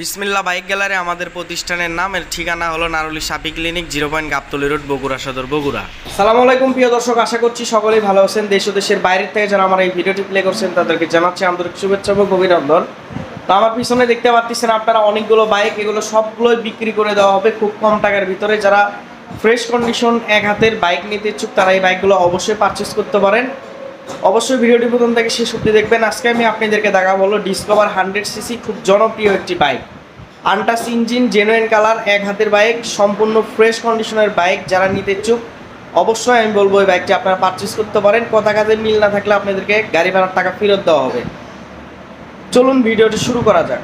বিসমিল্লা bike gallery আমাদের প্রতিষ্ঠানের নাম এর ঠিকানা হলো নারুলি সাপি clinic, zero point Gabtali road, Bogura সদর, বগুড়া। সালাম আলাইকুম, প্রিয় দর্শক, আশা করছি সকলেই ভালো আছেন। দেশ ও দেশের বাইরের থেকে যারা আমার এই ভিডিওটি প্লে করছেন, তাদেরকে জানাচ্ছি আন্তরিক শুভেচ্ছা এবং অভিনন্দন। তো আমার পিছনে দেখতে পাচ্ছেন আপনারা অনেকগুলো বাইক, এগুলো সবগুলোই বিক্রি করে দেওয়া হবে খুব কম টাকার ভিতরে। যারা ফ্রেশ কন্ডিশন এক হাতের বাইক নিতে ইচ্ছুক, তারা এই বাইকগুলো অবশ্যই পারচেস করতে পারেন। অবশ্যই ভিডিওটি প্রথম থেকে শেষ অব্দি দেখবেন। আজকে আমি আপনাদেরকে দেখা বলো ডিসকভার হান্ড্রেড সিসি খুব জনপ্রিয় একটি bike untouched engine genuine colour এক হাতের বাইক সম্পূর্ণ ফ্রেশ কন্ডিশনের বাইক যারা নিতে ইচ্ছুক অবশ্যই আমি বলব এই বাইকটি আপনারা পারচেস করতে পারেন। কথা কাজে মিল না থাকলে আপনাদেরকে গাড়ি ভাড়ার টাকা ফেরত দেওয়া হবে। চলুন ভিডিওটি শুরু করা যাক।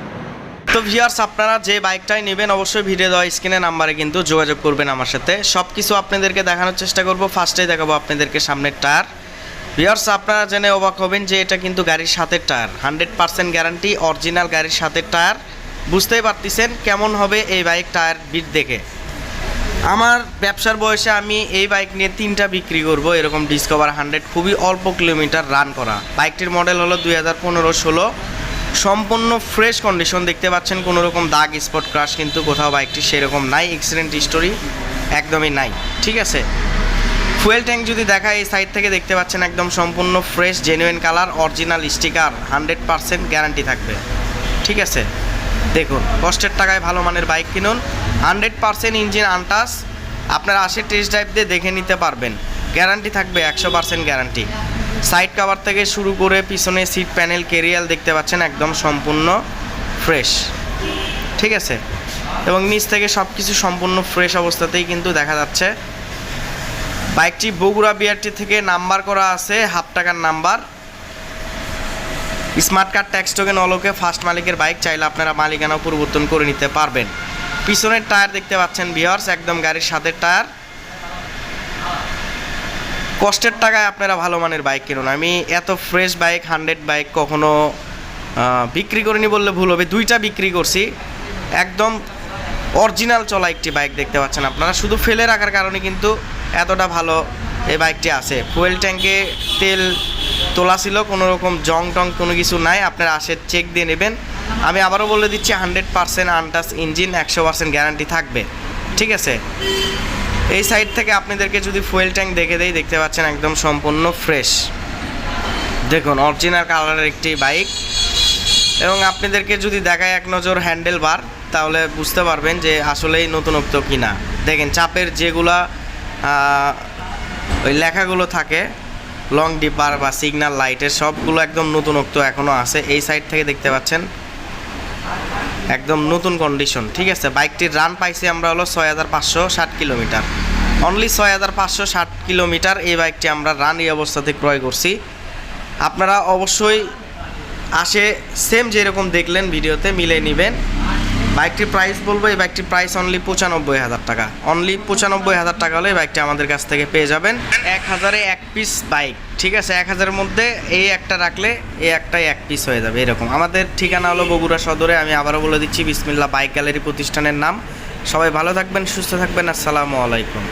তো ভিউয়ার্স আপনারা যে বাইকটাই নেবেন, অবশ্যই ভিডিও দেওয়া স্ক্রিনের নাম্বারে কিন্তু যোগাযোগ করবেন আমার সাথে। সব কিছু আপনাদেরকে দেখানোর চেষ্টা করব। ফার্স্টেই দেখাবো আপনাদেরকে সামনের টায়ার ভিউয়ার্স আপনারা জেনে অবাক হবেন যে এটা কিন্তু গাড়ির সাথে tyre. Hundred percent guarantee, original গাড়ির সাথে টায়ার। বুঝতেই পারতেছেন কেমন হবে এই বাইক টায়ার বিট দেখে। আমার ব্যবসার বয়সে আমি এই বাইক নিয়ে তিনটা বিক্রি করব, এরকম ডিসকভার হান্ড্রেড, খুবই অল্প কিলোমিটার রান করা। বাইকটির মডেল হলো দুই হাজার পনেরো ষোলো। সম্পূর্ণ ফ্রেশ কন্ডিশন দেখতে পাচ্ছেন কোনো রকম দাগ স্পট ক্রাশ কিন্তু কোথাও বাইকটি সেরকম নাই এক্সিডেন্ট হিস্টোরি একদমই নাই। ঠিক আছে? ফুয়েল ট্যাঙ্ক যদি দেখা এই সাইড থেকে দেখতে পাচ্ছেন একদম সম্পূর্ণ fresh genuine colour original sticker hundred percent guarantee থাকবে। ঠিক আছে? দেখুন কষ্টের টাকায় ভালো মানের বাইক কিনুন হান্ড্রেড পারসেন্ট ইঞ্জিন আনটাস আপনারা আসে টেস্ট ড্রাইভ দিয়ে দেখে নিতে পারবেন। গ্যারান্টি থাকবে, একশো পারসেন্ট গ্যারান্টি সাইড কভার থেকে শুরু করে পিছনে সিট প্যানেল কেরিয়াল দেখতে পাচ্ছেন একদম সম্পূর্ণ ফ্রেশ ঠিক আছে? এবং নিচ থেকে সব কিছু সম্পূর্ণ ফ্রেশ অবস্থাতেই কিন্তু দেখা যাচ্ছে। বাইকটি বগুড়া বিআরটি থেকে নাম্বার করা আছে, হাফ টাকার number. Smart card, tax token অলোকে first মালিকের বাইক, চাইলে আপনারা মালিকানাও পরিবর্তন করে নিতে পারবেন। পিছনের টায়ার দেখতে পাচ্ছেন বিহার্স একদম গাড়ির সাথে টায়ার। কষ্টের টাকায় আপনারা ভালো মানের বাইক কিনুন। আমি এত ফ্রেশ বাইক, হান্ড্রেড বাইক কখনো বিক্রি করিনি বললে ভুল হবে, দুইটা বিক্রি করছি। একদম অরিজিনাল চলা একটি বাইক দেখতে পাচ্ছেন আপনারা। শুধু ফেলে রাখার কারণে কিন্তু এতটা ভালো এই বাইকটি আছে। ফুয়েল ট্যাঙ্কে তেল তোলা ছিল, কোনো রকম জং টং কোনো কিছু নাই। আপনারা আসে চেক দিয়ে নেবেন। আমি আবারও বলে দিচ্ছি হান্ড্রেড পার্সেন্ট আনটাস ইঞ্জিন একশো পার্সেন্ট গ্যারান্টি থাকবে। ঠিক আছে? এই সাইড থেকে আপনাদেরকে যদি ফুয়েল ট্যাঙ্ক দেখে দেই, দেখতে পাচ্ছেন একদম সম্পূর্ণ ফ্রেশ দেখুন অরিজিনাল কালারের একটি বাইক। এবং আপনাদেরকে যদি দেখায় এক নজর হ্যান্ডেল বার তাহলে বুঝতে পারবেন যে আসলেই নতুনত্ব কিনা। দেখেন, চাপের যেগুলা ওই লেখাগুলো থাকে লং ডিপার বা সিগন্যাল লাইটের সবগুলো একদম নতুনত্ব এখনও আছে। এই সাইড থেকে দেখতে পাচ্ছেন, একদম নতুন কন্ডিশন ঠিক আছে? বাইকটির রান পাইছি আমরা হলো ছয় হাজার পাঁচশো ষাট কিলোমিটার। অনলি ছয় হাজার পাঁচশো ষাট কিলোমিটার এই বাইকটি আমরা রান এই অবস্থাতে ক্রয় করছি। আপনারা অবশ্যই আসে সেম যেরকম দেখলেন ভিডিওতে মিলে নেবেন। বাইকটির প্রাইস বলব, এই বাইকটির প্রাইস অনলি পঁচানব্বই হাজার টাকা। অনলি পঁচানব্বই হাজার টাকা হলে বাইকটি আমাদের কাছ থেকে পেয়ে যাবেন। এক হাজারে এক পিস বাইক ঠিক আছে? এক হাজারের মধ্যে এই একটা রাখলে এই একটাই এক পিস হয়ে যাবে, এরকম। আমাদের ঠিকানা হলো বগুড়া সদরে, আমি আবারও বলে দিচ্ছি বিসমিল্লা বাইক গ্যালারি প্রতিষ্ঠানের নাম। সবাই ভালো থাকবেন, সুস্থ থাকবেন, আসসালামু আলাইকুম।